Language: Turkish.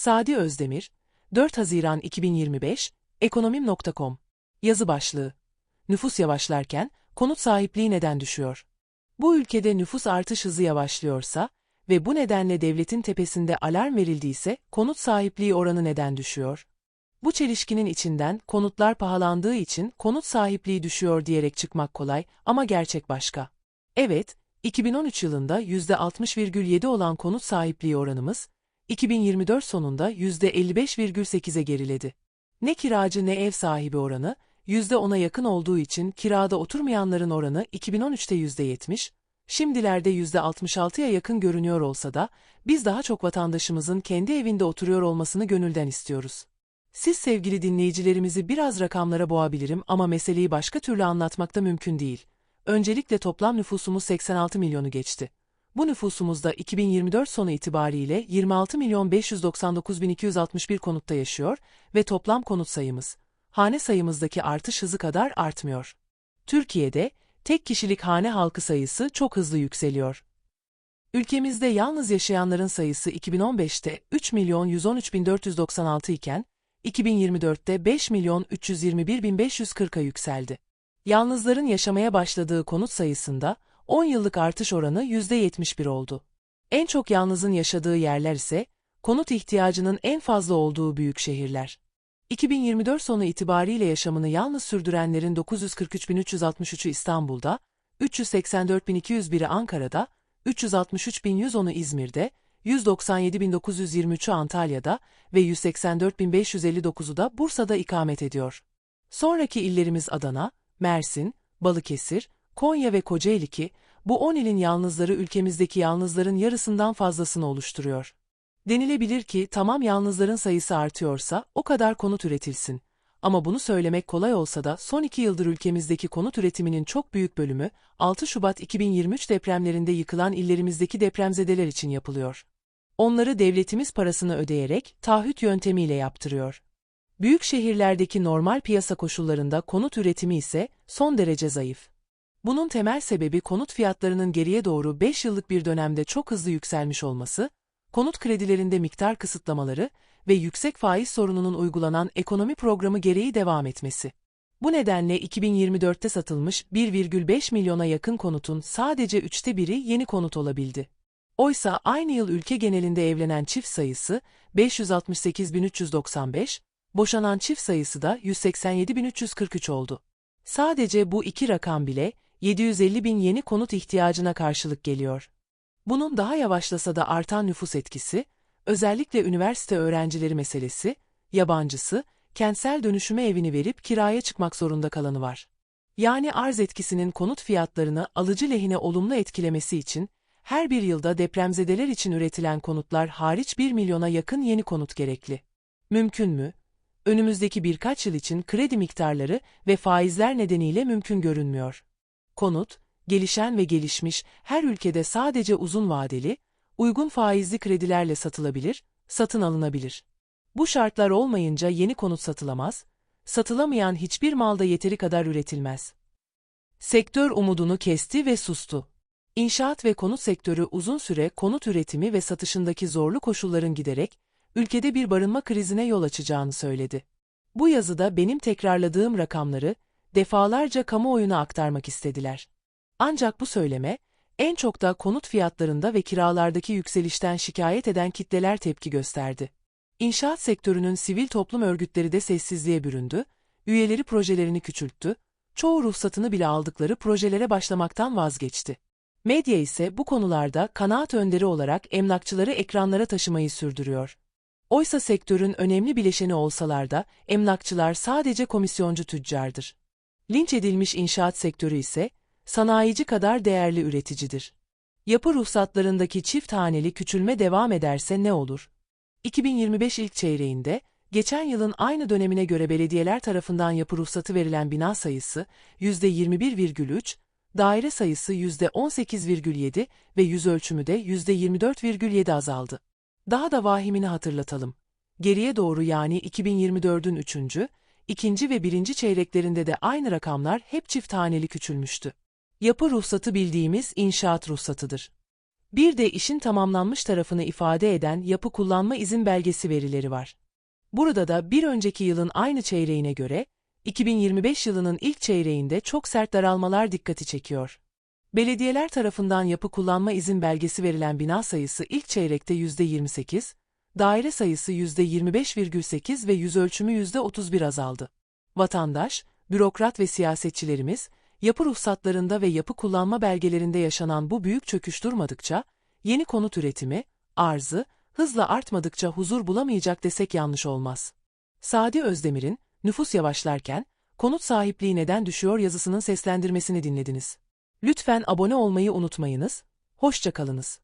Sadi Özdemir, 4 Haziran 2025, ekonomim.com. Yazı başlığı. Nüfus yavaşlarken, konut sahipliği neden düşüyor? Bu ülkede nüfus artış hızı yavaşlıyorsa ve bu nedenle devletin tepesinde alarm verildiyse, konut sahipliği oranı neden düşüyor? Bu çelişkinin içinden konutlar pahalandığı için konut sahipliği düşüyor diyerek çıkmak kolay ama gerçek başka. Evet, 2013 yılında %60,7 olan konut sahipliği oranımız, 2024 sonunda %55,8'e geriledi. Ne kiracı ne ev sahibi oranı, %10'a yakın olduğu için kirada oturmayanların oranı 2013'te %70, şimdilerde %66'ya yakın görünüyor olsa da, biz daha çok vatandaşımızın kendi evinde oturuyor olmasını gönülden istiyoruz. Siz sevgili dinleyicilerimizi biraz rakamlara boğabilirim ama meseleyi başka türlü anlatmakta mümkün değil. Öncelikle toplam nüfusumuz 86 milyonu geçti. Bu nüfusumuzda 2024 sonu itibariyle 26 milyon 599 bin 261 konutta yaşıyor ve toplam konut sayımız, hane sayımızdaki artış hızı kadar artmıyor. Türkiye'de tek kişilik hane halkı sayısı çok hızlı yükseliyor. Ülkemizde yalnız yaşayanların sayısı 2015'te 3 milyon 113 bin 496 iken, 2024'te 5 milyon 321 bin 540'a yükseldi. Yalnızların yaşamaya başladığı konut sayısında 10 yıllık artış oranı %71 oldu. En çok yalnızın yaşadığı yerler ise konut ihtiyacının en fazla olduğu büyük şehirler. 2024 sonu itibariyle yaşamını yalnız sürdürenlerin 943.363'ü İstanbul'da, 384.201'i Ankara'da, 363.110'u İzmir'de, 197.923'ü Antalya'da ve 184.559'u da Bursa'da ikamet ediyor. Sonraki illerimiz Adana, Mersin, Balıkesir, Konya ve Kocaeli ki, bu 10 ilin yalnızları ülkemizdeki yalnızların yarısından fazlasını oluşturuyor. Denilebilir ki tamam yalnızların sayısı artıyorsa o kadar konut üretilsin. Ama bunu söylemek kolay olsa da son iki yıldır ülkemizdeki konut üretiminin çok büyük bölümü 6 Şubat 2023 depremlerinde yıkılan illerimizdeki depremzedeler için yapılıyor. Onları devletimiz parasını ödeyerek taahhüt yöntemiyle yaptırıyor. Büyük şehirlerdeki normal piyasa koşullarında konut üretimi ise son derece zayıf. Bunun temel sebebi konut fiyatlarının geriye doğru 5 yıllık bir dönemde çok hızlı yükselmiş olması, konut kredilerinde miktar kısıtlamaları ve yüksek faiz sorununun uygulanan ekonomi programı gereği devam etmesi. Bu nedenle 2024'te satılmış 1,5 milyona yakın konutun sadece üçte biri yeni konut olabildi. Oysa aynı yıl ülke genelinde evlenen çift sayısı 568.395, boşanan çift sayısı da 187.343 oldu. Sadece bu iki rakam bile 750 bin yeni konut ihtiyacına karşılık geliyor. Bunun daha yavaşlasa da artan nüfus etkisi, özellikle üniversite öğrencileri meselesi, yabancısı, kentsel dönüşüme evini verip kiraya çıkmak zorunda kalanı var. Yani arz etkisinin konut fiyatlarını alıcı lehine olumlu etkilemesi için, her bir yılda depremzedeler için üretilen konutlar hariç 1 milyona yakın yeni konut gerekli. Mümkün mü? Önümüzdeki birkaç yıl için kredi miktarları ve faizler nedeniyle mümkün görünmüyor. Konut, gelişen ve gelişmiş her ülkede sadece uzun vadeli, uygun faizli kredilerle satılabilir, satın alınabilir. Bu şartlar olmayınca yeni konut satılamaz, satılamayan hiçbir malda yeteri kadar üretilmez. Sektör umudunu kesti ve sustu. İnşaat ve konut sektörü uzun süre konut üretimi ve satışındaki zorlu koşulların giderek, ülkede bir barınma krizine yol açacağını söyledi. Bu yazıda benim tekrarladığım rakamları, defalarca kamuoyuna aktarmak istediler. Ancak bu söyleme, en çok da konut fiyatlarında ve kiralardaki yükselişten şikayet eden kitleler tepki gösterdi. İnşaat sektörünün sivil toplum örgütleri de sessizliğe büründü, üyeleri projelerini küçülttü, çoğu ruhsatını bile aldıkları projelere başlamaktan vazgeçti. Medya ise bu konularda kanaat önderi olarak emlakçıları ekranlara taşımayı sürdürüyor. Oysa sektörün önemli bileşeni olsalar da emlakçılar sadece komisyoncu tüccardır. Linç edilmiş inşaat sektörü ise sanayici kadar değerli üreticidir. Yapı ruhsatlarındaki çift haneli küçülme devam ederse ne olur? 2025 ilk çeyreğinde, geçen yılın aynı dönemine göre belediyeler tarafından yapı ruhsatı verilen bina sayısı %21,3, daire sayısı %18,7 ve yüz ölçümü de %24,7 azaldı. Daha da vahimini hatırlatalım. Geriye doğru yani 2024'ün 3. 2. ve 1. çeyreklerinde de aynı rakamlar hep çift haneli küçülmüştü. Yapı ruhsatı bildiğimiz inşaat ruhsatıdır. Bir de işin tamamlanmış tarafını ifade eden yapı kullanma izin belgesi verileri var. Burada da bir önceki yılın aynı çeyreğine göre, 2025 yılının ilk çeyreğinde çok sert daralmalar dikkati çekiyor. Belediyeler tarafından yapı kullanma izin belgesi verilen bina sayısı ilk çeyrekte %28, daire sayısı %25,8 ve yüz ölçümü %31 azaldı. Vatandaş, bürokrat ve siyasetçilerimiz, yapı ruhsatlarında ve yapı kullanma belgelerinde yaşanan bu büyük çöküş durmadıkça, yeni konut üretimi, arzı, hızla artmadıkça huzur bulamayacak desek yanlış olmaz. Sadi Özdemir'in, nüfus yavaşlarken, konut sahipliği neden düşüyor yazısının seslendirmesini dinlediniz. Lütfen abone olmayı unutmayınız, hoşça kalınız.